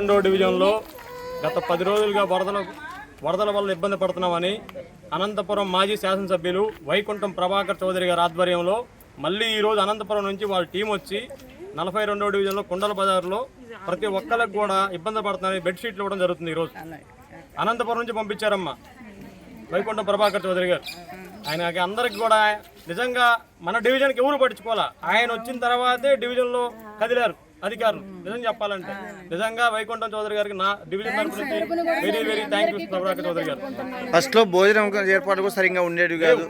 రెండో డివిజన్లో గత పది రోజులుగా వరదల వరదల వల్ల ఇబ్బంది పడుతున్నామని అనంతపురం మాజీ శాసనసభ్యులు వైకుంఠం ప్రభాకర్ చౌదరి గారి ఆధ్వర్యంలో మళ్ళీ ఈరోజు అనంతపురం నుంచి వాళ్ళ టీం వచ్చి నలభై రెండో డివిజన్లో కుండల బజార్లో ప్రతి ఒక్కరికి కూడా ఇబ్బంది పడుతున్నారని బెడ్షీట్లు ఇవ్వడం జరుగుతుంది ఈరోజు అనంతపురం నుంచి పంపించారమ్మా వైకుంఠం ప్రభాకర్ చౌదరి గారు. ఆయనకి అందరికి కూడా నిజంగా మన డివిజన్కి ఎవరు పట్టించుకోవాలా? ఆయన వచ్చిన తర్వాతే డివిజన్లో కదిలారు. అధికారులు. నిజం చెప్పాలంటే. నిజంగా వైకుంఠం చౌదరి గారికి నా డివిజన్ నుంచి very very thank you Prabhakar Chowdary గారు. ఫస్ట్లో భోజనం ఏర్పాటు కూడా సరిగ్గా ఉండేది కాదు.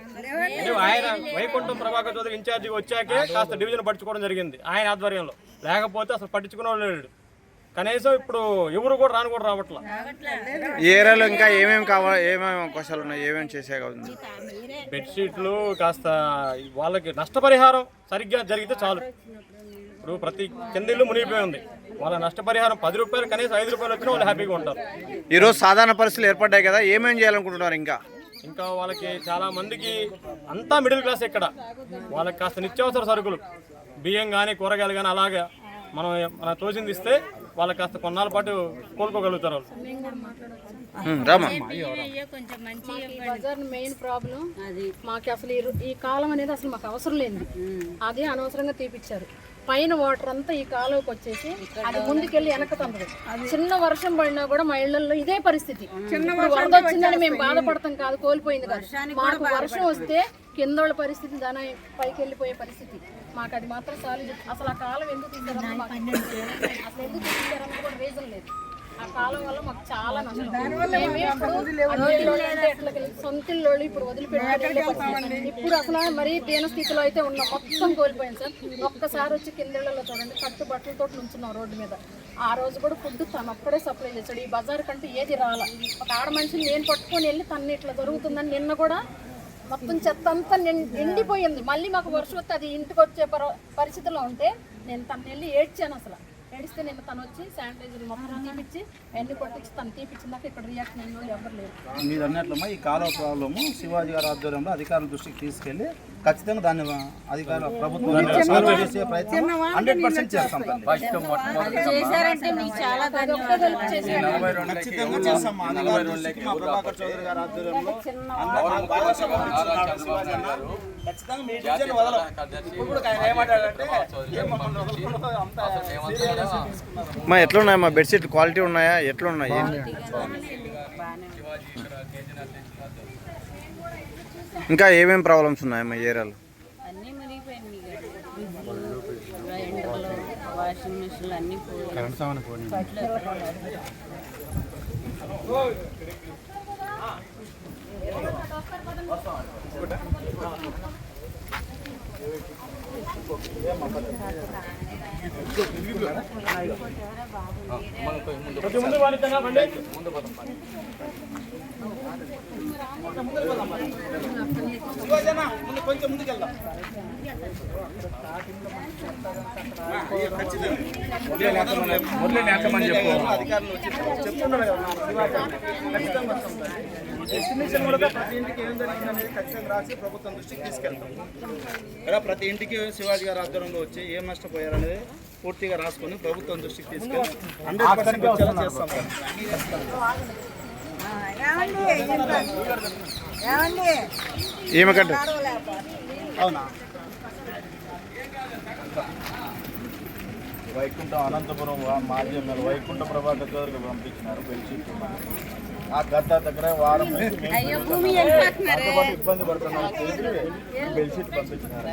అంటే ఆయన వైకుంఠం ప్రభాకర్ చౌదరి ఇన్ఛార్జి వచ్చాకే కాస్త డివిజన్ పట్టించుకోవడం జరిగింది ఆయన ఆధ్వర్యంలో. లేకపోతే అసలు పట్టించుకునే లేడు. కనీసం ఇప్పుడు ఎవరు కూడా రాను కూడా రావట్లా. ఏరియాలో ఇంకా ఏమేమి కావాలి ఏమేమి అవకాశాలు ఉన్నాయి? ఏమేమి చేసే కావాలి బెడ్షీట్లు కాస్త వాళ్ళకి నష్టపరిహారం సరిగ్గా జరిగితే చాలు. ఇప్పుడు ప్రతి కింద ఇల్లు మునిగిపోయి ఉంది. వాళ్ళ నష్టపరిహారం పది రూపాయలు కనీసం ఐదు రూపాయలు వచ్చినా వాళ్ళు హ్యాపీగా ఉంటారు. ఈరోజు సాధారణ పరిస్థితులు ఏర్పడ్డాయి కదా ఏమేం చేయాలనుకుంటున్నారు ఇంకా? ఇంకా వాళ్ళకి చాలా మందికి అంతా మిడిల్ క్లాస్ ఇక్కడ. వాళ్ళకి కాస్త నిత్యావసర సరుకులు బియ్యం కానీ కూరగాయలు కానీ అలాగా మనం మన తోచింది ఇస్తే వాళ్ళకి కాస్త కొన్నాళ్ళ పాటు కోలుకోగలుగుతారు మెయిన్ ప్రాబ్లం మాకు అసలు ఈ కాలం అనేది అసలు మాకు అవసరం లేదు. అదే అనవసరంగా తీపిచ్చారు. పైన వాటర్ అంతా ఈ కాలువకి వచ్చేసి అది ముందుకెళ్ళి వెనకతంది చిన్న వర్షం పడినా కూడా మా ఇళ్ళలో ఇదే పరిస్థితి. వరద వచ్చిందని మేము బాధపడతాం కాదు కోల్పోయింది కాదు. మాకు వర్షం వస్తే కింద వాళ్ళ పరిస్థితి దాని పైకి వెళ్ళిపోయే పరిస్థితి. మాకు అది మాత్రం సాలి అసలు ఆ కాలం ఎందుకు మాకు అసలు ఎందుకు తీసారన్న కూడా రీజన్ లేదు. ఆ కాలం వల్ల మాకు చాలా నష్టం. మేమే ఇప్పుడు అన్నిళ్ళోళ్ళు అంటే ఎట్లా కలిసి సొంత ఇల్లోళ్ళు ఇప్పుడు ఇప్పుడు అసలు మరీ దీన స్థితిలో అయితే ఉన్నాం మొత్తం కోల్పోయాం సార్. ఒక్కసారి వచ్చి కిందళ్ళలో చూడండి కట్టు బట్టలతో నుంచున్నాం రోడ్డు మీద. ఆ రోజు కూడా ఫుడ్ తను ఒక్కడే సప్లై చేశాడు. ఈ బజార్ కంటే ఏది రాల. ఒక ఆడ మనిషిని నేను పట్టుకొని వెళ్ళి తను ఇట్లా జరుగుతుందని నిన్న కూడా మొత్తం చెత్త అంతా నిండిపోయింది. మళ్ళీ మాకు వర్షం వస్తే అది ఇంటికి వచ్చే పర- పరిస్థితిలో ఉంటే నేను తను వెళ్ళి ఏడ్చాను అసలు. ఏడిస్తే నిన్న తను వచ్చి శానిటైజర్ మొత్తం తీపిచ్చి ఎన్ని కొట్టించి తను తీపిచ్చిందాక ఇక్కడ రియాక్షన్ అయిన వాళ్ళు ఎవరు లేరు మీరు అన్నట్లమ్మా ఈ కాలువ ప్రాబ్లము శివాజీ గారి ఆధ్వర్యంలో అధికారుల దృష్టికి తీసుకెళ్ళి ఖచ్చితంగా దాన్ని అధికార ప్రభుత్వం చేసే ప్రయత్నం హండ్రెడ్ పర్సెంట్ చేస్తాం తల్లి. చేశారంటే మీకు చాలా ధన్యవాదాలు ఖచ్చితంగా చేస్తాం మా డివిజన్ వదలం ఇప్పుడు ఆయన ఏమంటాడంటే మా ఎట్లున్నాయి? మా బెడ్షీట్ క్వాలిటీ ఉన్నాయా? ఎట్లున్నాయి? ఇంకా ఏమేమి ప్రాబ్లమ్స్ ఉన్నాయి మా ఏరియాలో? వాషింగ్ మిషన్లు అన్నీ పోయి కొంచెం ముందు వాడితేనా ముందు కొంచెం ముందుకెళ్దాం అధికారులు చెప్తున్నారు ఖచ్చితంగా ఎస్టిమేషన్ కూడా ప్రతి ఇంటికి ఏం జరిగింది అనేది ఖచ్చితంగా రాసి ప్రభుత్వం దృష్టికి తీసుకెళ్తాం ఇక్కడ ప్రతి ఇంటికి శివాజీ గారి ఆధ్వర్యంలో వచ్చి ఏం నష్టపోయారు అనేది పూర్తిగా రాసుకొని ప్రభుత్వం దృష్టికి తీసుకెళ్ళి హండ్రెడ్ పర్సెంట్ వచ్చేలా చేస్తాం సార్ ఏమకంటే అవునా? వైకుంఠం అనంతపురం మాజీ ఎమ్మెల్యే వైకుంఠ ప్రభాకర్ చౌదరికి పంపించినారు బెడ్షీట్ ఆ గత దగ్గర వారం ఇబ్బంది పడుతున్నాం బెడ్షీట్ పంపించినారు